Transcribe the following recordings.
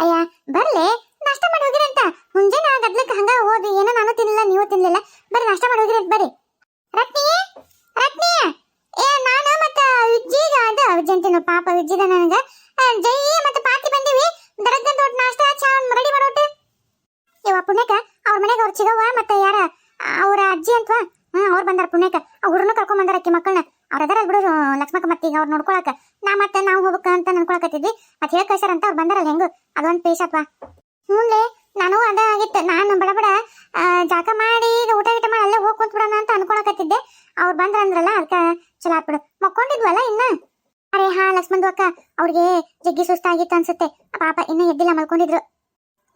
ಅಯ್ಯ, ಬರ್ಲೆ. ನಾಷ್ಟ ಮಾಡಿ ಹೋಗಿರಂತ ಮುಂಜಾನೆ ಗದ್ಲಕ್ಕೆ ಹಂಗ ಹೋದ್ವಿ ಏನೋ ನಾನು ತಿನ್ಲಿಲ್ಲ, ನೀವು ತಿನ್ನಲಿಲ್ಲ ಬರ್ರಿ, ನಾಷ್ಟ ಮಾಡಿ ಹೋಗಿರಂತ ಬರ್ರಿ. ರತ್ನಿ ರತ್ನಿ. ಏ, ನಾನು ಮತ್ತ ವಿಜ್ಜಿಗ ಅದು ವಿಜ್ಜಿ ಪಾಪ ವಿಜ್ಜಿದ ನನಗ. ಜೈ ಮತ್ತೆ ಪಾತಿ ಬಂದೀವಿ. ದರಗ್ಗನ್ ದೊಡ್ಡ ನಾಷ್ಟ, ಚಾ ರೆಡಿ ಮಾಡೋಟೆ. ಇವ ಪುಣ್ಯಕ ಅವ್ರ ಮನೆಗೆ ಅವ್ರ ಚಿಗವ್ವ ಮತ್ತೆ ಯಾರ, ಅವ್ರ ಅಜ್ಜಿ ಅಂತವಾ? ಹ್ಮ್, ಅವ್ರು ಬಂದಾರ ಪುಣ್ಯಕ ಅವ್ರನ್ನ ಕರ್ಕೊಂಡ್ ಬಂದಾರ ಅಕ್ಕಿ ಮಕ್ಕಳನ್ನ ಅವ್ರ ಅದರ ಬಿಡು ಲಕ್ಷ್ಮಕ್ಕ ಮತ್ತೀಗ ಅವ್ರು ನೋಡ್ಕೊಳಕ. ನಾ ಮತ್ತೆ ನಾವು ಹೋಗ್ಬೇಕ ಅಂತ ಅನ್ಕೊಳಕತ್ತಿದ್ವಿ. ಅದ್ ಹೇಳ ಸರ್ ಅಂತ ಅವ್ರು ಬಂದಾರಲ್ಲ ಹೆಂಗು? ಅದೊಂದ್ ಪೇಶಪ್ಪ ಮುಂದೆ ನಾನು ಅದ ಆಗಿತ್ತು ನಾನು ಬಡ ಬಡ ಜಾಕ ಮಾಡಿ ಊಟ ಗೀಟ ಮಾಡಿ ಅಲ್ಲೇ ಹೋಗಿ ಕುಂತ್ಬಿಡೋಣ ಅಂತ ಅನ್ಕೊಳಕತ್ತಿದ್ದೆ. ಅವ್ರು ಬಂದ್ರ ಅಂದ್ರಲ್ಲ ಅದಕ್ಕ ಚಲೋ ಆಗ್ಬಿಡು ಮಕ್ಕೊಂಡಿದ್ವಲ್ಲ ಇನ್ನ? ಅರೆ ಹಾ, ಲಕ್ಷ್ಮಣ್ ಅಕ್ಕ, ಅವ್ರಿಗೆ ಜಗ್ಗಿ ಸುಸ್ತಾಗಿತ್ತು ಅನ್ಸುತ್ತೆ. ಪಾಪ ಇನ್ನ ಎದ್ದಿಲ್ಲ ಮಲ್ಕೊಂಡಿದ್ರು.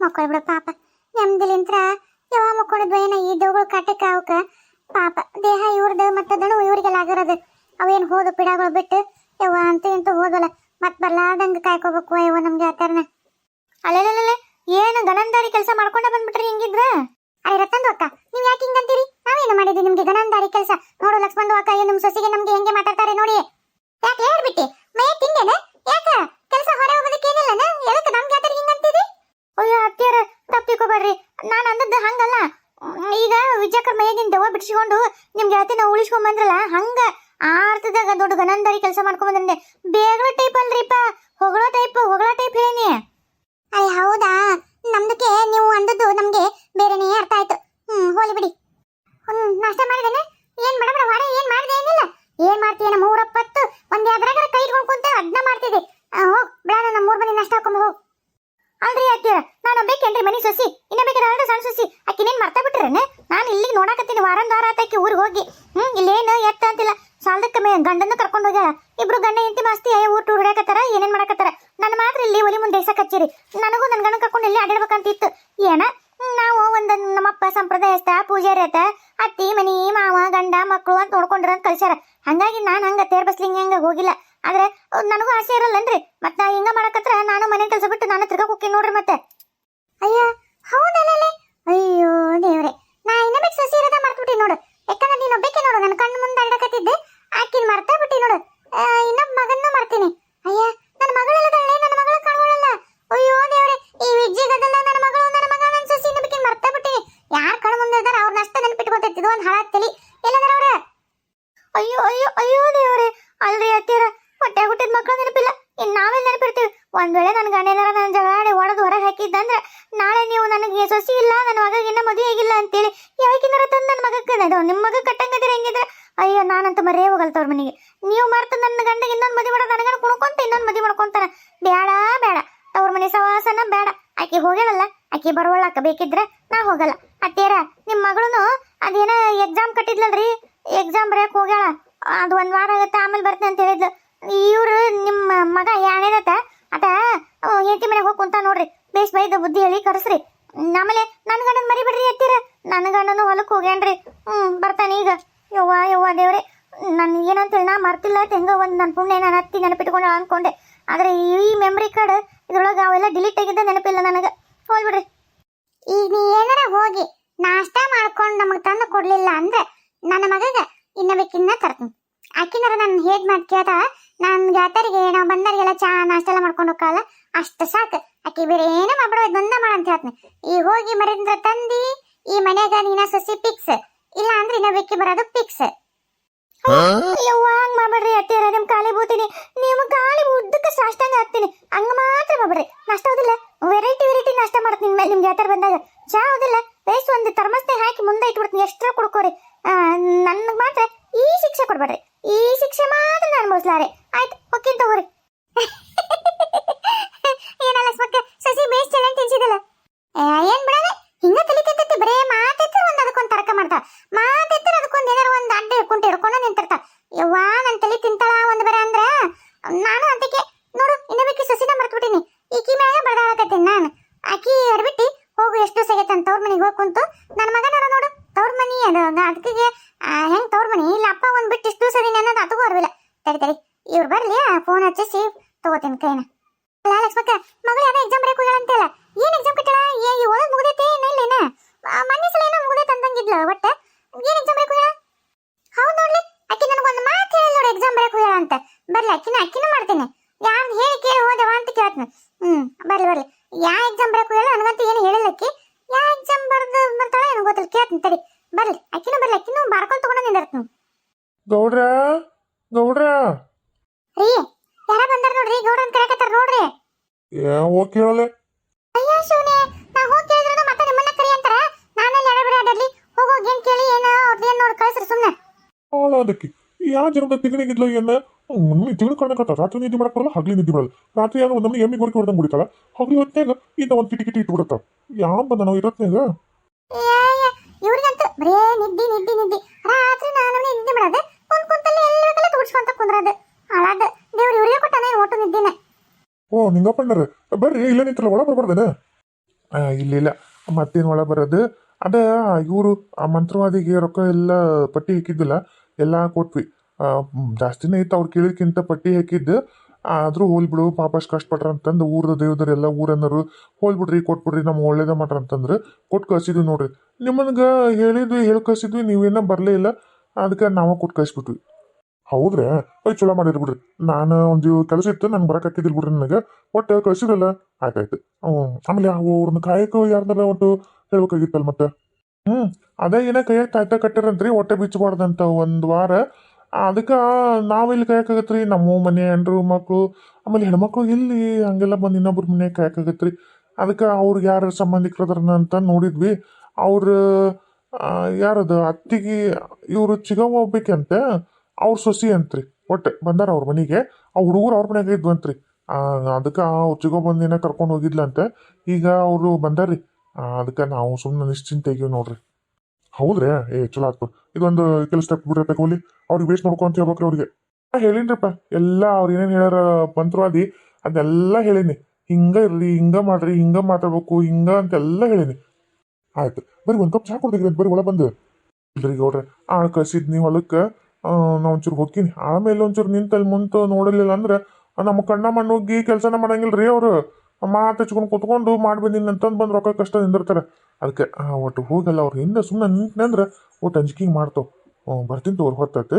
ಮಕ್ಕಳು ಪಾಪ. ನೆಮ್ಮದಿಲಿಂತ್ರ ಯಾವ ಮಕ್ಕೊಂಡಿದ್ವ ಏನ ಈ ದೇವ್ಗಳು ಕಾಟಕ್ಕ ಅವಕ್ಕ ಪಾಪ, ದೇಹ ಇವ್ರದ್ದು ಮತ್ತೆ ಇವ್ರಿಗೆಲ್ಲ ಆಗಿರೋದು. ಅವೇನ್ ಹೋದ ಪಿಡಾಗಳು ಬಿಟ್ಟು ಯವ್ವ, ಅಂತ ಇಂತ ಹೋದಲ್ಲ ಮತ್ ಬರ್ಲಾರ್ದಂಗ ಕಾಯ್ಕೋಬೇಕು ಯವ್ವ ನಮ್ಗೆ ಆತರ್ನ ಅಲ್ಲೆಲ್ಲ ಏನು ಗನಂದಾರಿ ಕೆಲಸ ಮಾಡ್ಕೊಂಡ ಬಂದ್ಬಿಟ್ರಿ ಹಿಂಗಿದ್ರ? ಅರೆ ರತಂದು ಅಕ್ಕ, ನೀವು ಯಾಕೆ ಹಿಂಗಂತೀರಿ? ನಾವೇನು ಮಾಡಿದ್ವಿ ನಿಮ್ಗೆ ಗನಂದಾರಿ ಕೆಲಸ? ನೋಡು ಲಕ್ಷ್ಮಣ್, ಅಕ್ಕ ಏನು ನಿಮ್ಮ ಸೊಸಿಗೆ ನಮ್ಗೆ ಹೆಂಗೆ ಮಾತಾಡ್ತಾರೆ ನೋಡಿ ಯಾಕೆ ಹೇಳ್ಬಿಟ್ಟಿ? ಮೇ ತಿಂದೇನೆ? ಯಾಕ? ಕೆಲಸ ಹೊರಗೆ ಹೋಗೋದಕ್ಕೆ ಏನಿಲ್ಲನ? ಎದಕ್ಕೆ ನಮ್ಗೆ ಆತರ ಹಿಂಗಂತೀರಿ? ಅಯ್ಯೋ ಅತ್ತಿಯರ ತಪ್ಪಿಕೋಬೇಡ್ರಿ. ನಾನು ಅಂದದ್ದು ಹಂಗಲ್ಲ. ಈಗ ವಿಜಯಕರ್ ಮೈಯಾಗಿನ ದವ ಬಿಡಿಸಿಕೊಂಡು ನಿಮ್ ಗೆಳತಿ ನಾವು ಉಳಿಸ್ಕೊಂಡ್ ಬಂದ್ರಲ್ಲ, ಹಂಗ ಆ ಅರ್ಥದಾಗ ದೊಡ್ಡ ಗನಂದರಿ ಕೆಲಸ ಮಾಡ್ಕೊಂಡ್ ಬಂದ್ರೆ ಬೇಗಳ ಟೈಪ್ ಅಲ್ರಿಪ್ಪ. ಹೊಗಳೋ ಟೈಪ್ ಹೊಗಳೋ ಟೈಪ್ ಹೇಳಿನಿ ಅಯ್ಯ ಹೌದಾ? ನಮ್ದಕ್ಕೆ ನೀವು ಅಂದದ್ದು ನಮ್ಗೆ ಬೇರೆನೇ ಅರ್ಥ ಆಯ್ತು. ಹ್ಮ್, ಹೋಲಿ ಬಿಡಿ. ನಾಷ್ಟ ಮಾಡಿದೇನೆ ಏನ್ ಬಡ ಏನ್ ಮಾಡಿದೆ ಏನಿಲ್ಲ. ಏನ್ ಮಾಡ್ತೀಯ ಮೂರಪ್ಪತ್ತು ಒಂದ್ ಯಾವ್ದ್ರಾಗ ಕೈ ಇಟ್ಕೊಂಡ್ ಕುಂತ ಅದ್ನ ಮಾಡ್ತಿದ್ದೆ ಆ, ಹೋಗ್ ಬೇಡ ನಮ್ಮ ಮೂರ್ ಮನೆ ನಾಷ್ಟ ಹಾಕೊಂಡ್ ಹೋಗ್ ಅಲ್ರಿ ಅತ್ತಿಯರ ನಾನು ಬೇಕೇನ್ರಿ ಮನಿ ಸೊಸಿ ಇನ್ನ ಬೇಕಾದ್ರೆ ಎರಡು ಸಣ್ಣ ಸೊಸಿ ಆಕಿನೇನ್ ಮರ್ತಾ ಬಿಟ್ರೇನೆ ನಾನು ಇಲ್ಲಿಗೆ ನೋಡಾಕತ್ತೀನಿ ವಾರನ್ ವಾರ ಆತಾಕಿ ಊರಿಗೆ ಹೋಗಿ ಹ್ಮ್ ಇಲ್ಲೇನು ಎತ್ತ ಅಂತಿಲ್ಲ ಸಾಲದಕ್ಕೆ ಮೇ ಗಂಡನ್ನು ಕರ್ಕೊಂಡು ಹೋಗ್ಯಾಳ ಇಬ್ರು ಗಂಡ ಹೆಂಡತಿ ಮಾಸ್ತಿ ಅಯ್ಯ ಊಟ ಹೊಡ್ಯಾಕತ್ತಾರ ಏನೇನ್ ಮಾಡಕತ್ತಾರ ನನ್ನ ಮಾತ್ರ ಇಲ್ಲಿ ಒಲಿ ಮುಂದೆ ಎಸಕ್ ಹಚ್ಚಿರಿ ನನಗೂ ನನ್ನ ಗಂಡ ಕರ್ಕೊಂಡು ಇಲ್ಲಿ ಅಡ್ಯಾಡ್ಬೇಕಂತಿತ್ತು ಏನ? ನಾವು ಒಂದು ನಮ್ಮಪ್ಪ ಸಂಪ್ರದಾಯಸ್ಥ ಪೂಜಾರಿ ಆತ. ಅತ್ತಿ, ಮನಿ, ಮಾವ, ಗಂಡ ಮಕ್ಕಳು ಅಂತ ನೋಡ್ಕೊಂಡ್ರ ಅಂತ ಕಳ್ಸ್ಯಾರ. ಹಂಗಾಗಿ ನಾನು ಹಂಗ ತೇರ್ ಹಂಗ ಹೋಗಿಲ್ಲ. ಆದ್ರೆ ನನಗೂ ಆಸೆ ಇರಲ್ಲನ್ರಿ. ಮತ್ತ ಹಿಂಗ ಮಾಡಕತ್ರ ನಾನು ಮನೆ ಕೆಲಸ ಬಿಟ್ಟು ನಾನು ತಿರ್ಗಾ ನೋಡ್ರಿ ಮತ್ತೆ. ಅಯ್ಯ ಹೌದಲ್ಲೇ ಅಯ್ಯೋ, ದೇವ್ರೆ. ನಾ ಇನ್ನೊಬ್ಬಕ್ಕೆ ಸಸಿ ಇರೋದ ಮರ್ತ್ಬಿಟ್ಟಿ ನೋಡು. ಯಾಕಂದ್ರೆ ನೀನು ಒಬ್ಬಕ್ಕೆ ನೋಡು. ನನ್ನ ಕಣ್ಣು ಮುಂದೆ ಅಡ್ಡಕತ್ತಿದ್ದೆ ಆಕಿನ ಮರ್ತಾ ಬಿಟ್ಟಿ ನೋಡು ಆ, ಇನ್ನೊಬ್ಬ ಮಗನ್ನ ಮರ್ತೀನಿ ಅಯ್ಯ ನನ್ನ ಮಗಳೆಲ್ಲದಳ್ಳೆ ನನ್ನ ಮಗಳ ಕಾಣುವಳಲ್ಲ ಅಯ್ಯೋ ದೇವ್ರೆ ಈ ವಿಜ್ಜಿಗದಲ್ಲ ನನ್ನ ಮಗಳು ನನ್ನ ಮಗ ನನ್ನ ಸಸಿ ಇನ್ನೊಬ್ಬಕ್ಕೆ ಮರ್ತಾ ಬಿಟ್ಟಿನಿ ಯಾರ್ ಕಣ್ಣು ಮುಂದೆ ಇದಾರ ಅವ್ರನ್ನ ಅಷ್ಟೇ ನೆನಪಿಟ್ಕೊತೈತಿದ್ದು ಒಂದು ಹಾಳ ತಲಿ ಎಲ್ಲದಾರ ಅವ್ರ ಅಯ್ಯೋ ಅಯ್ಯೋ ಅಯ್ಯೋ ದೇವ್ರೆ ಅಲ್ರಿ ಅತ್ತೀರ ಹೊಟ್ಟೆ ಹುಟ್ಟಿದ ಮಕ್ಕಳು ನೆನಪಿಲ್ಲ ಇನ್ ನಾವೆಲ್ಲ ನೆನಪಿರ್ತೀವಿ ಒಂದ್ ವೇಳೆ ನನ್ನ ಗಂಡೇನಾರ ನನ್ನ ಜಗಾಡಿ ಹೊಡೆದು ಹೊರಗೆ ಹಾಕಿದ್ದಂದ್ರೆ ನಾಳೆ ನೀವು ನನಗೆ ಸೊಸಿ ಇಲ್ಲ, ನನ್ನ ಮಗಗೆ ಇನ್ನ ಮದುವೆ ಆಗಿಲ್ಲ ಅಂತೇಳಿ ಯಾವಾಗಿನಾರ ತಂದು ನನ್ನ ಮಗಕ್ಕೆ, ಅದು ನಿಮ್ಮ ಮಗ ಕಟ್ಟಂಗದಿರ ಹೆಂಗಿದ್ರೆ? ಅಯ್ಯೋ, ನಾನಂತ ಮರೇ ಹೋಗಲ್ತವ್ರ ಮನೆಗೆ. ನೀವು ಮರ್ತ ನನ್ನ ಗಂಡಗೆ ಇನ್ನೊಂದು ಮದುವೆ ಮಾಡೋದು ನನಗನ್ನು ಕುಣ್ಕೊಂತ ಇನ್ನೊಂದು ಮದುವೆ ಮಾಡ್ಕೊಂತಾನ? ಬೇಡ ಬೇಡ ತವ್ರ ಮನೆ ಸವಾಸನ ಬೇಡ ಆಕಿ ಹೋಗ್ಯಾಳಲ್ಲ, ಆಕಿ ಬರೋಳಾಕ ಬೇಕಿದ್ರೆ ನಾ ಹೋಗಲ್ಲ. ಅತ್ತೇರ ನಿಮ್ಮ ಮಗಳು ಅದೇನ ಎಕ್ಸಾಮ್ ಕಟ್ಟಿದ್ಲಲ್ರಿ? ಎಕ್ಸಾಮ್ ಬರೆಯಕ್ ಹೋಗ್ಯಾಳ. ಅದು ಒಂದ್ ವಾರ ಆಗುತ್ತೆ, ಆಮೇಲೆ ಬರ್ತೀನಿ ಅಂತ ಹೇಳಿದ್ಲು. ಇವರು ನಿಮ್ಮ ಮಗ ಯಾನೇನತ್ತ ಆತ ಹೆಂಡತಿ ಮನೆಗೆ ಹೋಗಿ ಕುಂತ ನೋಡ್ರಿ. ಬೇಸ್ ಬೈದ ಬುದ್ಧಿ ಹೇಳಿ ಕರೆಸ್ರಿ. ಆಮೇಲೆ ನನ್ನ ಗಂಡನ ಮರಿಬಿಡ್ರಿ ಎತ್ತೀರ. ನನ್ನ ಗಂಡನು ಹೊಲಕ್ಕೆ ಹೋಗ್ಯಾನ್ರಿ. ಹ್ಞೂ ಬರ್ತಾನೆ ಈಗ. ಯವ್ವ ಯವ್ವ ದೇವ್ರಿ. ನನ್ ಏನಂತೇಳಿ ನಾ ಮರ್ತಿಲ್ಲ ಹೆಂಗ ಒಂದು ನನ್ನ ಪುಣ್ಯ ನಾನು ಹತ್ತಿ ನೆನಪಿಟ್ಕೊಂಡು ಅನ್ಕೊಂಡೆ. ಆದ್ರೆ ಈ ಮೆಮ್ರಿ ಕಾರ್ಡ್ ಇದ್ರೊಳಗೆ ಅವೆಲ್ಲ ಡಿಲೀಟ್ ಆಗಿದ್ದ ನೆನಪಿಲ್ಲ ನನಗೆ. ಹೋಗ್ಬಿಡ್ರಿ. ಈಗ ನೀ ಏನಾರ ಹೋಗಿ ನಾಷ್ಟ ಮಾಡ್ಕೊಂಡು ನಮಗೆ ತಂದು ಕೊಡ್ಲಿಲ್ಲ ಅಂದ್ರೆ ನನ್ನ ಮಗಗ ಇನ್ನ ಬೇಕಿನ್ನ ತರ್ತೀನಿ. ಆಕಿನಾರ ನಾನು ಹೇಗ್ ಕೇಳ್ತಾ ನನ್ನ ಗೆಳತರಿಗೆ ನಾವು ಬಂದವರಿಗೆಲ್ಲ ಚಾ ನಾಷ್ಟ ಎಲ್ಲ ಮಾಡ್ಕೊಂಡು ಹೋಗಲ್ಲ ಅಷ್ಟು ಸಾಕು. ಆಕಿ ಬೇರೆ ಏನೋ ಮಾಡ್ಬಿಡೋ ಇದೊಂದ ಮಾಡ ಅಂತ ಹೇಳ್ತೀನಿ. ಈ ಹೋಗಿ ಮರಿಂದ ತಂದಿ ಈ ಮನೆಗ ನೀನ ಸಸಿ ಪಿಕ್ಸ್ ಇಲ್ಲ ಅಂದ್ರೆ ಇನ್ನ ಬೆಕ್ಕಿ ಬರೋದು ಪಿಕ್ಸ್ ಯವ್ವ ಹಂಗ್ ಮಾಡ್ಬೇಡ್ರಿ ಅತ್ತಿಯರ ನಿಮ್ ಕಾಲಿ ಬೂತೀನಿ. ನಿಮ್ ಕಾಲಿ ಉದ್ದಕ್ಕೆ ಸಾಷ್ಟಂಗ ಹಾಕ್ತೀನಿ. ಹಂಗ ಮಾತ್ರ ಮಾಡ್ಬೇಡ್ರಿ. ನಾಷ್ಟ ಹೌದಿಲ್ಲ? ವೆರೈಟಿ ವೆರೈಟಿ ನಾಷ್ಟ ಮಾಡ್ತೀನಿ ನಿಮ್ಗೆ ನಿಮ್ಗೆ ಯಾತರ ಬಂದಾಗ. ಚಾ ಹೌದಿಲ್ಲ? ಬೇಸ್ ಒಂದು ಥರ್ಮಸ್ನಾಗ ಹಾಕಿ ಮುಂದೆ ಇಟ್ಬಿಡ್ತೀನಿ ಎಷ್ಟ್ರ ಕುಡ್ಕೋರಿ ನನ್ಗೆ ಮಾತ್ರ ಈ ಶಿಕ್ಷೆ ಕೊಡ್ಬೇಡ್ರಿ ಈ ಶಿಕ್ಷೆ ಮಾತ್ರ ನಾನು ಅನುಭವಿಸ್ಲಾರೆ ಆಯ್ತು ಹೊಕ್ಕಿನ್ ತಗೋರಿ ಏನಲ್ಲ ಸ್ಮಕ್ಕ ಸಸಿ ಬೇಸ್ ಚೆನ್ನಾಗಿ ತಿನ್ಸಿದಲ್ಲ ಏನ್ ಬಿಡಲ್ಲ ಹಿಂಗ ತಲಿತೈತಿ ಬರೇ ಮಾತೈತಿ ಒಂದ್ ಅದಕ್ಕೊಂದ್ ತರ್ಕ ಮಾಡ್ತಾ ಮಾತೈತಿ ಅದಕ್ಕೊಂದ್ ಏನಾರ ಒಂದ್ ಅಡ್ಡ ಹಿಡ್ಕೊಂಡು ಹಿಡ್ಕೊಂಡು ನಿಂತಿರ್ತಾ ಯವ್ವ ನನ್ ತಲಿ ತಿಂತಾಳ ಒಂದ್ ಬರ ಅಂದ್ರ ನಾನು ಅದಕ್ಕೆ ನೋಡು ಇನ್ನೊಬ್ಬಕಿ ಸಸಿನ ಮರ್ತ್ಬಿಟ್ಟಿನಿ ಈಕಿ ಮ್ಯಾಗ ಬಡದಾಕತ್ತೀನಿ ನಾನು ಆಕಿ ಎಡ್ಬಿಟ್ಟಿ ಹೋಗು ಎಷ್ಟು ದಿವಸ ಆಗೈತೆ ಅಂತ ತವ್ರ ಮನೆಗೆ ಹೋಗಿ ಕುಂತು ನನ್ನ ಮಗನಾರ ನೋಡು ತವ್ರ ಮನಿ ಅದು ಅದಕ್ಕೆ ಹೆಂಗ್ ತವ್ರ ಮನಿ ಇಲ್ಲ ಅಪ್ಪ ಒಂದ್ ಬಿಟ್ಟು ಇಷ್ಟು ದಿವಸ ಅದೀನಿ ಅನ್ನೋದು ಅದಕ್ಕೂ ಅರ್ವಿಲ್ಲ ತಡಿ ತಡಿ ಇವ್ರು ಬರ್ಲಿ ಫೋನ್ ಹಚ್ಚಿಸಿ ತಗೋತೀನಿ ಕೈನ ಅಲ್ಲ ಲಕ್ಷ್ಮಕ್ಕ ಮಗಳು ಯಾರೋ ಎಕ್ಸಾಮ್ ಬರೆಯಕ್ ಹೋಗ್ಯಾಳ ಅಂತಲ್ಲ ಏನ್ ಎಕ್ಸಾಮ್ ಕಟ್ಟಳ ಏ ಈ ಓದೋದ್ ಮುಗ್ದೈತೆ ಏನ ಇಲ್ಲೇನ ಮೊನ್ನೆ ಸಲ ಏನೋ ಮುಗ್ದೈತೆ ಅಂತಂಗಿದ್ಲ ಒಟ್ಟ ಏನ್ ಎಕ್ಸಾಮ್ ಬರೆಯಕ್ ಹೋಗ್ಯಾಳ ಹೌದ್ ನೋಡ್ಲಿ ಅಕ್ಕಿ ನನಗೊಂದು ಮಾತು ಹೇಳಿ ನೋಡಿ ಎಕ್ಸಾಮ್ ಬರೆಯಕ್ ಹೋಗ್ಯಾಳ ಅಂತ ಬರ್ಲಿ ಅಕ್ಕಿನ ಅಕ್ಕಿನ ಮಾಡ್ತೇನೆ. ಯಾರು ಹೇಳಿ ಕೇಳಿ ಹೋದವ ಅಂತ ಕೇಳ್ತೀನಿ. ಹ್ಮ್ ಬರ್ಲಿ ಬರ್ಲಿ. ಯಾ ಎಕ್ಸಾಮ್ ಬರಕು ಹೇಳು ನನಗಂತೂ ಏನು ಹೇಳಿಲ್ಲ ಅಕ್ಕಿ. ಯಾ ಎಕ್ಸಾಮ್ ಬರ್ದು ಬರ್ತಾಳ ಏನು ಗೊತ್ತಿಲ್ಲ. ಕೇಳ್ತೀನಿ ತಡಿ. ಬರ್ಲಿ ಅಕ್ಕಿನ ಬರ್ಲಿ. ಅಕ್ಕಿನೂ ಬಾರ್ಕೊಂಡು ತಗೊಂಡು ನಿಂದಿರ್ತೀನಿ ಗೌಡ್ರ ಗೌಡ್ರ. ರೀ ಯಾರ ಬಂದಾರ ನೋಡ್ರಿ? ಗೌಡ್ರನ್ ಕರೆಕತ್ತಾರ ನೋಡ್ರಿ. ಏ ಹೋಗ್ ಕೇಳಲೆ. ಅಯ್ಯ ಶಿವನೇ ನಾ ಹೋಗಿ ಕೇಳಿದ್ರು ಮತ್ತೆ ನಿಮ್ಮನ್ನ ಕರಿ ಅಂತಾರ? ನಾನು ಎಡಬಿಡ ಅಡ್ಡಲ್ಲಿ ಹೋಗೋಗಿ ಏನ್ ಕೇಳಿ ಏನ ಏನು ನೋಡಿ ಕಳಿಸ್ರಿ ಸುಮ್ಮನೆ ಹಾಳ ಅದಕ್ಕೆ ಯಾ ಜನ್ಮದ ತಿಗಣಿಗಿದ್ಲ ಏನ? ಮಮ್ಮಿ ಕಾಣಕತ್ತ ರಾತ್ರಿ ನಿದ್ದೆ ಮಾಡಕ್ ಬರಲ್ಲ ಹಗ್ಲಿ ನಿದ್ದೆ ಬರಲ್ಲ ರಾತ್ರಿ ಆಗ ಒಂದೊಮ್ಮೆ ಎಮ್ಮಿ ಗೊರಕೆ ಹೊಡೆದಂಗ್ ಬಿಡ್ತಾಳ ಹಗ್ಲಿ ಹೊತ್ತಾಗ ಇಂದ ಒಂದ್ ಕಿಟಿ ಕಿಟಿ ಇಟ್ಬಿಡತ್ತ ಯಾವ ನಾವು ಇರತ್ನಾಗ ಇವ್ರಿಗಂತೂ ಬರೇ ನಿದ್ದೆ ನಿದ್ದೆ ನಿದ್ದೆ. ರಾತ್ರಿ ನಾನು ನಿದ್ದೆ ಮಾಡೋದು ಕುಂತ್ ಕುಂತಲ್ಲಿ ಎಲ್ಲ ಕಲೆ ತುಡ್ಸ್ಕೊಂತ ಕುಂದ್ರದು. ಹಾಳಾದ ದೇವ್ರು ಇವ್ರಿಗೆ ಕೊಟ್ಟಾನೆ ಒಟ್ಟು ನಿದ್ದಿನ. ಓ ನಿಂಗಪ್ಪಣ್ಣರ ಬರ್ರಿ ಇಲ್ಲ ನಿಂತಲ್ಲ ಒಳ ಬರ್ಬಾರ್ದೇನ? ಇಲ್ಲ ಇಲ್ಲ ಮತ್ತೇನು ಒಳ ಬರೋದು? ಅದ ಇವರು ಆ ಮಂತ್ರವಾದಿಗೆ ರೊಕ್ಕ ಎಲ್ಲ ಪಟ್ಟಿ ಇಕ್ಕಿದ್ದಿಲ್ಲ ಎಲ್ಲ ಕೊಟ್ವಿ. ಜಾಸ್ತಿನೇ ಇತ್ತು ಅವ್ರು ಕೇಳಿದ್ಕಿಂತ ಪಟ್ಟಿ ಹಾಕಿದ್ದು. ಆದ್ರೂ ಹೋಲ್ಬಿಡು ಪಾಪ ಅಷ್ಟ್ ಕಷ್ಟಪಟ್ರ ಅಂತಂದು ಊರದ ದೇವದರೆಲ್ಲ ಊರನ್ನರು, ಹೋಲ್ಬಿಡ್ರಿ, ಕೊಟ್ಬಿಡ್ರಿ ನಮ್ಮ ಒಳ್ಳೇದ ಮಾಡ್ರ ಅಂತಂದ್ರೆ ಕೊಟ್ಟು ಕಳ್ಸಿದ್ವಿ ನೋಡ್ರಿ. ನಿಮ್ಮನ್ಗೆ ಹೇಳಿದ್ವಿ, ಹೇಳಿ ಕಳ್ಸಿದ್ವಿ, ನೀವೇನ ಬರಲೇ ಇಲ್ಲ. ಅದಕ್ಕೆ ನಾವು ಕೊಟ್ಟು ಕಳ್ಸಿಬಿಟ್ವಿ. ಹೌದ್ರೆ? ಅಯ್ಯ ಚಲೋ ಮಾಡಿರಿ ಬಿಡ್ರಿ. ನಾನು ಒಂದು ಕೆಲಸ ಇತ್ತು, ನಂಗೆ ಬರಕ್ಕೆ ಹಾಕಿದಿಲ್ಲ ಬಿಡ್ರಿ ನನಗೆ. ಒಟ್ಟು ಕಳಿಸಿದ್ರಲ್ಲ? ಆಯ್ತಾಯ್ತು. ಆಮೇಲೆ ಅವ್ರನ್ನ ಕಾಯಕ ಯಾರ್ದಾರ ಒಟ್ಟು ಹೇಳ್ಬೇಕಾಗಿತ್ತಲ್ಲ ಮತ್ತೆ? ಹ್ಞೂ ಅದೇ ಏನೋ ಕೈಯಾಗ ತಾಯ್ತ ಕಟ್ಟಿರಂತ್ರಿ, ಹೊಟ್ಟೆ ಬಿಚ್ಚಬಾರ್ದಂತ ಒಂದು ವಾರ. ಅದಕ್ಕೆ ನಾವೆಲ್ಲಿ ರೀ ನಮ್ಮ ಮನೆ ಹೆಂಡ್ರು ಮಕ್ಕಳು ಆಮೇಲೆ ಹೆಣ್ಮಕ್ಳು ಎಲ್ಲಿ ಹಂಗೆಲ್ಲ ಬಂದು ಇನ್ನೊಬ್ರ ಮನೆ ರೀ ಅದಕ್ಕೆ ಅವ್ರಿಗೆ ಯಾರು ಸಂಬಂಧಿಕರದ್ರನ್ನ ಅಂತ ನೋಡಿದ್ವಿ. ಅವ್ರ ಯಾರದು ಅತ್ತಿಗೆ, ಇವರು ಚಿಗವ್ವ ಹೋಗ್ಬೇಕಂತೆ ಅವ್ರ ಸೊಸಿ ಅಂತ್ರಿ. ಒಟ್ಟೆ ಬಂದಾರ ಅವ್ರ ಮನೆಗೆ. ಆ ಹುಡುಗರು ಅವ್ರ ಮನೆಯಾಗ ಇದ್ವಂತ್ರಿ. ಅದಕ್ಕೆ ಅವ್ರು ಚಿಗೋ ಬಂದಿನ ಕರ್ಕೊಂಡು ಹೋಗಿದ್ಲಂತೆ. ಈಗ ಅವರು ಬಂದಾರ್ರಿ. ಅದಕ್ಕೆ ನಾವು ಸುಮ್ಮನೆ ನಿಶ್ಚಿಂತೆಗಿವಿ ನೋಡ್ರಿ. ಹೌದ್ರಿ? ಏ ಚಲೋ ಆಯ್ತು ಇದೊಂದು ಕೆಲಸ ತಪ್ಪು ಬಿಡ್ರಿ ತಗೊಲಿ. ಅವ್ರಿಗೆ ವೇಸ್ಟ್ ಮಾಡ್ಕೊ ಅಂತ ಹೇಳ್ಬೇಕ್ರಿ ಅವ್ರಿಗೆ. ಆ, ಹೇಳಿನ್ರಪ್ಪ ಎಲ್ಲ ಅವ್ರು ಏನೇನು ಹೇಳ್ಯಾರ ಮಂತ್ರವಾದಿ ಅದೆಲ್ಲ ಹೇಳೀನಿ. ಹಿಂಗ ಇರ್ರಿ ಹಿಂಗ ಮಾಡ್ರಿ ಹಿಂಗ ಮಾತಾಡ್ಬೇಕು ಹಿಂಗ ಅಂತೆಲ್ಲ ಹೇಳೀನಿ. ಆಯ್ತು ಬರೀ ಒಂದು ಕಪ್ ಚಹಾ ಕೊಡ್ತೀರಿ ಅಂತ ಬರೀ ಒಳ ಬಂದು. ಇಲ್ರಿ ಗೌಡ್ರೆ ಆಳ್ ನೀವು ಹೊಲಕ್ಕೆ ನಾ ಒಂಚೂರು ಹೋಗ್ತೀನಿ ಆಮೇಲೆ ಒಂಚೂರು ನಿಂತಲ್ಲಿ ಮುಂತ ನೋಡಲಿಲ್ಲ ಅಂದ್ರೆ ನಮ್ಮ ಕಣ್ಣ ಮಣ್ಣು ಹೋಗಿ ಕೆಲಸನ ಮಾಡಂಗಿಲ್ಲ ರೀ ಅವರು ಮಾತು ಹಚ್ಕೊಂಡು ಕುತ್ಕೊಂಡು ನಿನ್ನ ಅಂತಂದು ಬಂದು ರೊಕ್ಕ ಕಷ್ಟ ನಿಂದಿರ್ತಾರೆ. ಅದಕ್ಕೆ ಒಟ್ಟು ಹೋಗಲ್ಲ ಅವ್ರ. ಹಿಂದೆ ಸುಮ್ಮನೆ ನಿಂತ್ನಂದ್ರೆ ಒಟ್ಟು ಅಂಜಿಕೆ ಮಾಡ್ತಾವ ಹ್ಞೂ ಬರ್ತೀನಿ ತೋರ್ ಹೊತ್ತೈತೆ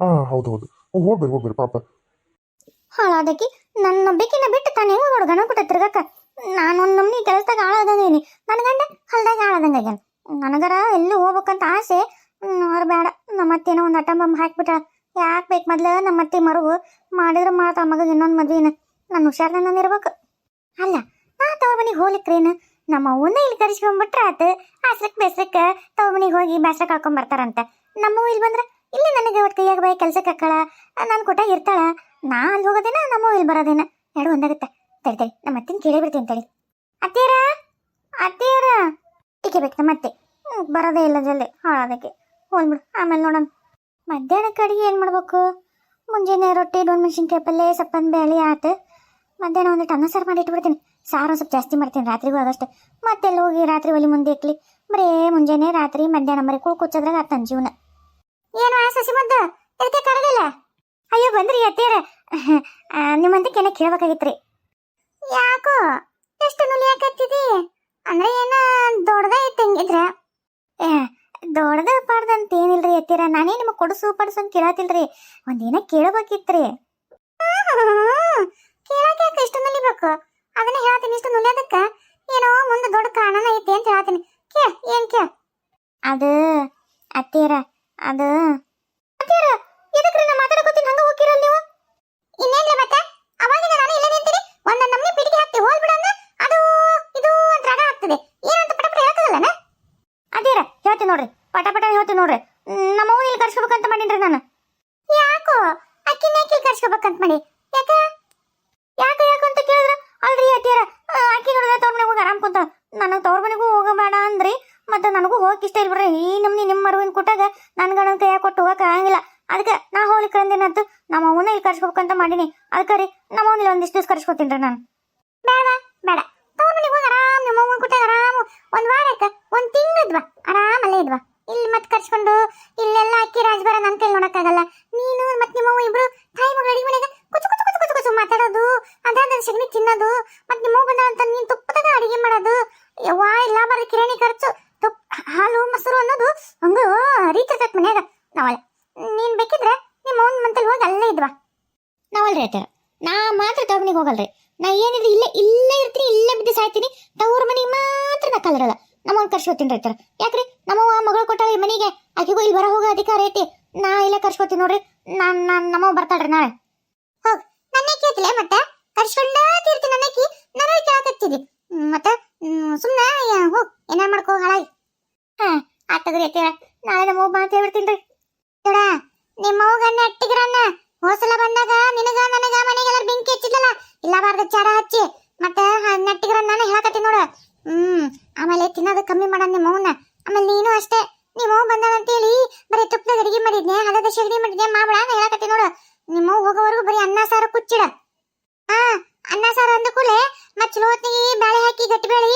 ಹಾಂ ಹೌದು ಹೌದು. ಹೋಗ್ಬೇಡಿ ಹೋಗ್ಬೇಡಿ, ಪಾಪ. ಹಾಳಾದಕ್ಕೆ? ನನ್ನ ನಂಬಿಕೆನ ಬಿಟ್ಟು ತಾನೇ ಹುಡುಗನ ಕೊಟ್ಟ ತಿರ್ಗಕ್ಕ ನಾನು ಒಂದು ನಮ್ನಿ ಕೆಲಸದಾಗ ಆಳದಂಗೇನಿ ನನ್ನ ಗಂಡ ಹೊಲ್ದಾಗ ಆಳದಂಗಾಗ್ಯಾನ ನನಗರ ಎಲ್ಲೂ ಹೋಗ್ಬೇಕಂತ ಆಸೆ. ಅವ್ರು ಬೇಡ. ನಮ್ಮ ಅತ್ತೇನೋ ಒಂದು ಅಟ್ಟ ಬಂಬ್ ಹಾಕ್ಬಿಟ್ಟ ಯಾಕೆ ಬೇಕು ಮೊದ್ಲು ನಮ್ಮ ಅತ್ತೆ ಮರುವು ಮಾಡಿದ್ರೆ ಮಾಡ್ತಾ ಮಗ ಇನ್ನೊಂದು ಮದ್ವೆನ. ನನ್ನ ಹುಷಾರ್ನ ನಾನು ಇರ್ಬೇಕು. ಅಲ್ಲ, ನಾ ತವ್ರ ಮನೆಗೆ ಹೋಗ್ಲಿಕ್ರೇನು? ನಮ್ಮ ಅವನ್ನ ಇಲ್ಲಿ ಕರೆಸ್ಕೊಂಡ್ಬಿಟ್ರೆ ಆತು. ಆಸ್ರಕ್ ಬೇಸ್ರಕ್ಕೆ ತವ್ರ ಮನೆಗೆ ಹೋಗಿ ಬೇಸ್ರ ಕಳ್ಕೊಂಡ್ ಬರ್ತಾರಂತೆ. ನಮ್ಮವ್ ಇಲ್ಲಿ ಬಂದ್ರೆ, ಇಲ್ಲಿ ನನಗೆ ಒಟ್ಟು ಕೈಯಾಗ ಬಾಯಿ ಕೆಲ್ಸಕ್ಕೆ ಹಾಕಳ ನಾನು ಕೊಟ್ಟಾಗ ಇರ್ತಾಳ. ನಾ ಅಲ್ಲಿ ಹೋಗೋದೇನ ನಮ್ಮ ಇಲ್ಲಿ ಬರೋದೇನ? ಎರಡು ಒಂದಾಗುತ್ತೆ. ತಡಿ ತಡಿ. ನಮ್ಮ ಅತ್ತಿನ ಕೇಳೇ ಬಿಡ್ತೀನಿ ತಡಿ. ಅತ್ತೀರ ಅತ್ತೀರ ಟಿಕೆ ಬೇಕು ನಮ್ಮ ಅತ್ತೆ. ಬರೋದೇ ಇಲ್ಲ ಜಲ್ದಿ. ಹಾಳಾದಕ್ಕೆ. ಹೋಲ್ಬಿಡು ಆಮೇಲೆ ನೋಡೋಣ. ಮಧ್ಯಾಹ್ನಕ್ಕೆ ಅಡುಗೆ ಏನು ಮಾಡಬೇಕು? ಮುಂಜಾನೆ ರೊಟ್ಟಿ ಡೋನ್ ಮೆಣಸಿನ್ಕಾಯಿ ಪಲ್ಲೆ ಸಪ್ಪನ್ ಬೇಳೆ ಆತು. ಮಧ್ಯಾಹ್ನ ಒಂದಿಟ್ಟು ಅನ್ನ ಸಾರು ಮಾಡಿ ಇಟ್ಬಿಡ್ತೀನಿ. ಸಾರು ಸ್ವಲ್ಪ ಜಾಸ್ತಿ ಮಾಡ್ತೀನಿ ರಾತ್ರಿಗೂ ಮತ್ತೆ ಮತ್ತೆಲ್ಲ ಹೋಗಿ ರಾತ್ರಿ ಒಲಿ ಮುಂದೆ ಇಕ್ಲಿ. ಬರೇ ಮುಂಜಾನೆ ರಾತ್ರಿ ಮಧ್ಯಾಹ್ನ ಮರಿ ಕೂಳು ಕುಚ್ಚದ್ರಾಗ ಆತನ ಜೀವನ. ಏನು ಆ ಸಸಿ ಮದ್ದು? ಇದಕ್ಕೆ ಕರೆದಿಲ್ಲ ಅಯ್ಯೋ ಬಂದ್ರಿ ಅತ್ತೇರ ನಿಮ್ಮಂತಕ್ಕೆ ಏನೋ ಕೇಳ್ಬೇಕಾಗಿತ್ರಿ. ಯಾಕೋ? ಎಷ್ಟು ನುಲಿ ಯಾಕತ್ತಿದಿ ಅಂದ್ರೆ ಏನ ದೊಡ್ಡದ ಐತೆ ಹಂಗಿದ್ರ? ದೊಡ್ಡದ ಪಾಡ್ದಂತ ಏನಿಲ್ರಿ ಎತ್ತೀರ ನಾನೇ ನಿಮಗೆ ಕೊಡಸು ಪಡಿಸು ಅಂತ ಕೇಳತ್ತಿಲ್ರಿ ಒಂದೇನ ಕೇಳಬೇಕಿತ್ರಿ. ಕೇಳಕ್ಕೆ ಯಾಕೆ ಇಷ್ಟು ನುಲಿಬೇಕು? ಅದನ್ನ ಹೇಳ್ತೀನಿ ಇಷ್ಟು ನುಲಿಯೋದಕ್ಕ ಏನೋ ಮುಂದೆ ದೊಡ್ಡ ಕಾರಣನ ಐತಿ ಅಂತ ಹೇಳ್ತೀನಿ. ಕೇ ಏನ್ ಕೇ? ಅದು ಅತ್ತೀರ ಅದು ಅತ್ತೀರ ಎದಕ್ರಿ ನಾ ಮಾತಾಡಕೋತೀನಿ ಹಂಗ ಹೋಗಿರಲ್ಲ ನೀವು? ಇನ್ನೇನ್ಲ ಮತ್ತೆ ಅವಾಗಿನ ನಾನು ಇಲ್ಲೇ ನಿಂತೀನಿ ಒಂದ್ ನಮ್ನಿ ಪಿಟಿಗೆ ಹಾಕ್ತಿ ಹೋಲ್ ಬಿಡಂಗ ಅದು ಇದು ಅಂತ ರಾಗ ಆಗ್ತದೆ ಏನಂತ ಪಟ ಪಟ ಹೇಳ್ತದಲ್ಲನ ಅದೇರ ಹೇಳ್ತೀನಿ ನೋಡ್ರಿ ಪಟ ಪಟ ಹೇಳ್ತೀನಿ ನೋಡ್ರಿ ಹ್ಮ್, ನಮ್ಮ ಅವ್ವ ಇಲ್ಲಿ ಕರ್ಸ್ಕೋಬೇಕಂತ ಮಾಡೀನ್ರಿ ನಾನು ಯಾಕೋ ಅಕ್ಕಿನ ಯಾಕೆ ಕರ್ಸ್ಕೋಬೇಕಂತ ಮಾಡಿ ಯಾಕ ಯಾಕ ಯಾಕಂತ ಕೇಳಿದ್ರ ಅಲ್ರಿ ಅತ್ತೀರ ಅಕ್ಕಿ ನೋಡಿದ್ರೆ ತವ್ರ ಮನೆಗೆ ಹೋಗಿ ಆರಾಮ್ ಕುಂತ ನನಗೆ ತವ್ರ ಮನೆಗೂ ಹೋಗಬೇಡ ಅಂದ್ರಿ ಮತ್ತೆ ನನಗೂ ಹೋಗಕ್ಕೆ ಇಷ್ಟ ಇಲ್ಲ ಬಿಡ್ರಿ ಈ ನಮ್ನಿ ನಿಮ್ಮ ಮರುವಿನ ಕೊಟ್ಟಾಗ ನನ್ನ ಗಂಡನ ಕೈಯಾಗ ಕೊಟ್ಟು ಹೋಗಕ್ಕೆ ಆಗಂಗಿಲ್ಲ. ಅದಕ್ಕೆ ನಾ ಹೋಗ್ಲಿಕ್ಕೆ ಅಂದೇನಂತ ನಮ್ಮ ಅವನ ಇಲ್ಲಿ ಕರ್ಸ್ಕೋಬೇಕಂತ ಮಾಡೀನಿ. ಅದಕ್ಕೆ ರೀ, ನಮ್ಮ ಅವನ್ನ ಒಂದಿಷ್ಟು ದಿವಸ ಕರ್ಸ್ಕೊತೀನಿ ನಾನು. ಬೇಡ ಬೇಡ. ತಗೊಂಡು ಹೋಗಿ ಆರಾಮ್, ನಮ್ಮ ಅವನ ಕೊಟ್ಟಾಗ ಆರಾಮ್. ಒಂದ್ ವಾರಕ್ಕೆ, ಒಂದ್ ತಿಂಗಳು ಇದ್ವಾ? ಆರಾಮಲ್ಲೇ ಇದ್ವಾ? ಇಲ್ಲಿ ಮತ್ತೆ ಕರ್ಸ್ಕೊಂಡು, ಇಲ್ಲೆಲ್ಲ ಅಕ್ಕಿ ರಾಜಬಾರ ನನ್ನ ಕೈ ನೋಡಕ್ಕಾಗಲ್ಲ ನೀನು ಮತ್ತೆ ನಿಮ್ಮ ಅವ್ವ ಇಬ್ರು ತಾಯಿ ಮಗಳು ಅಡಿಗೆ ಮನೆಗೆ ಕುಚು ಕುಚು ಕುಚು ಕುಚು ಕುಚು ಮಾತಾಡೋದು ಅದಾದ ಸಗಣಿ ತಿನ್ನೋದು ಮತ್ತೆ ನಿಮ್ಮ ಅವ್ವ ಬಂದ ಅಂತ ನೀನು ತುಪ್ಪದಾಗ ಅಡಿಗೆ ಮಾಡೋದು ಯವ್ವಾ ಇಲ್ಲ ಬರೀ ಕಿರಾಣಿ ಖರ್ಚು ತುಪ್ಪ ಹಾಲು ಮೊಸರು ಅನ್ನೋದು ಹಂಗ ಹರಿತಿರ್ತೈತೆ ಮನ್ಯಾಗ ನಾವಲ್ಲ ನೀನ್ ಬೇಕಿದ್ರೆ ನಿಮ್ಮ ಅವ್ನ ಮಂತಲ್ಲಿ ಹೋಗಿ ಅಲ್ಲೇ ಇದ್ವಾ ನಾವಲ್ರಿ ಆಯ್ತಾರ ನಾ ಮಾತ್ರ ತವ್ರ ಮನೆಗೆ ಹೋಗಲ್ರಿ ನಾ ಏನಿದ್ರೆ ಇಲ್ಲೇ ಇಲ್ಲೇ ಇರ್ತೀನಿ ಸಾಯ್ತೀನಿ ತವ್ರ ಮನೆಗೆ ಮಾತ್ರ ನಾ ನಮ್ಮ ನಮ್ಮವ್ನ ಕರ್ಸ್ಕೊತೀನಿ ರೈತರ ಯಾಕ್ರಿ? ನಮ್ಮವ್ವ ಮಗಳು ಕೊಟ್ಟಾಳ ಈ ಮನೆಗೆ. ಆಕೆಗೂ ಇಲ್ಲಿ ಬರ ಹೋಗೋ ಅಧಿಕಾರ ಐತಿ. ನಾ ಇಲ್ಲ ಕರ್ಸ್ಕೊತೀನಿ ನೋಡ್ರಿ. ನಾನ್ ನಾನ್ ನಮ್ಮವ್ವ ಬರ್ತಾಳ್ರಿ ನಾಳೆ. ಹೋಗ್, ನನ್ನೇ ಕೇಳ್ತಿಲ್ಲ ಮತ್ತೆ? ಕರ್ಸ್ಕೊಂಡ ತೀರ್ತಿ ನನ್ನಕಿ ನನಗೆ ಕೇಳಕತ್ತಿದಿ ಮತ್ತೆ? ಸುಮ್ಮನೆ ಹೋಗ್ ಏನ ಮಾಡ್ಕೋ, ಹಾಳಾಗಿ. ಹಾ ಆತದ್ರಿ ಅತ್ತೀರ ನಾಳೆ ನಮ್ಮವ್ ಮಾತು ಹೇಳ್ಬಿಡ್ತೀನಿ ರೀ. ನೋಡ ನಿಮ್ಮ ಅವ್ಗನ್ನ ಅಟ್ಟಿಗ್ರನ್ನ. ಹೋಸಲ ಬಂದಾಗ ನಿನಗ, ನನಗ ಮನೆಗೆಲ್ಲ ಬೆಂಕಿ ಹಚ್ಚಿದ್ಲಲ್ಲ. ಇಲ್ಲ ಬಾರ್ದ ಚಾರ ಹಚ್ಚಿ. ಮತ್ತೆ ನೆಟ್ಟಿಗರ ನಾನು ಹೇಳಕತ್ತೀನಿ ನೋಡು. ಹ್ಮ್, ಆಮೇಲೆ ತಿನ್ನೋದು ಕಮ್ಮಿ ಮಾಡೋಣ ನಿಮ್ಮ ಅವನ್ನ ಆಮೇಲೆ ನೀನು ಅಷ್ಟೇ. ನಿಮ್ಮ ಬಂದ ಅಂತ ಹೇಳಿ ಬರೀ ತುಪ್ಪದಾಗ ಅಡಿಗೆ ಮಾಡಿದ್ನೆ, ಹಲದ ಶಗಡಿ ಮಾಡಿದ್ನೆ, ಮಾಡ್ಬೇಡ ನಾ ಹೇಳಕತ್ತೀನಿ ನೋಡು. ನಿಮ್ಮ ಹೋಗೋವರೆಗೂ ಬರೀ ಅನ್ನ ಸಾರು ಕುಚ್ಚಿಡ. ಹಾ, ಅನ್ನ ಸಾರು ಅಂದ ಕೂಡಲೇ ಮತ್ತೆ ಚಲೋ ಹೊತ್ತಿಗೆ ಹಾಕಿ ಗಟ್ಟಿ ಬೇಳೆ